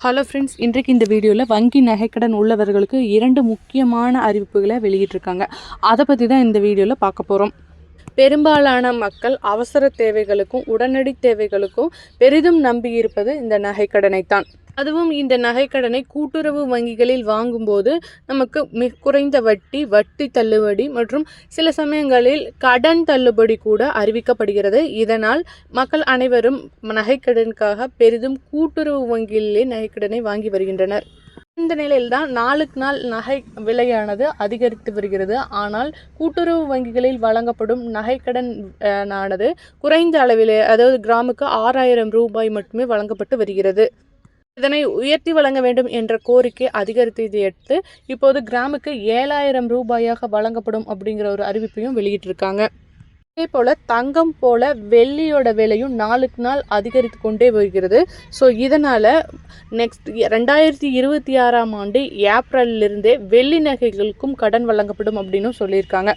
Hello friends இன்றைக்கு இந்த வீடியோவில் வங்கி நகைக்கடன் உள்ளவர்களுக்கு இரண்டு முக்கியமான அறிவிப்புகளை வெளியிட்டிருக்காங்க. அதை பற்றி தான் இந்த வீடியோவில் பார்க்க போகிறோம் பெரும்பாலான மக்கள் அவசர தேவைகளுக்கும் உடனடி தேவைகளுக்கும் பெரிதும் நம்பியிருப்பது இந்த நகைக்கடனைத்தான். அதுவும் இந்த நகைக்கடனை கூட்டுறவு வங்கிகளில் வாங்கும்போது நமக்கு மிக குறைந்த வட்டி வட்டி தள்ளுபடி மற்றும் சில சமயங்களில் கடன் தள்ளுபடி கூட அறிவிக்கப்படுகிறது. இதனால் மக்கள் அனைவரும் நகைக்கடனுக்காக பெரிதும் கூட்டுறவு வங்கியிலே நகைக்கடனை வாங்கி வருகின்றனர். இந்த நிலையில்தான் நாளுக்கு நாள் நகை விலையானது அதிகரித்து வருகிறது. ஆனால் கூட்டுறவு வங்கிகளில் வழங்கப்படும் நகைக்கடன் ஆனது குறைந்த அளவிலே அதாவது கிராமுக்கு ஆறாயிரம் ரூபாய் மட்டுமே வழங்கப்பட்டு வருகிறது. இதனை உயர்த்தி வழங்க வேண்டும் என்ற கோரிக்கை அதிகரித்ததை அடுத்து இப்போது கிராமுக்கு ஏழாயிரம் ரூபாயாக வழங்கப்படும் அப்படிங்கிற ஒரு அறிவிப்பையும் வெளியிட்டிருக்காங்க. அதே போல் தங்கம் போல் வெள்ளியோட விலையும் நாளுக்கு நாள் அதிகரித்து கொண்டே வருகிறது. ஸோ இதனால் நெக்ஸ்ட் ரெண்டாயிரத்தி இருபத்தி ஆறாம் ஆண்டு ஏப்ரல்லிருந்தே வெள்ளி நகைகளுக்கும் கடன் வழங்கப்படும் அப்படின்னு சொல்லியிருக்காங்க.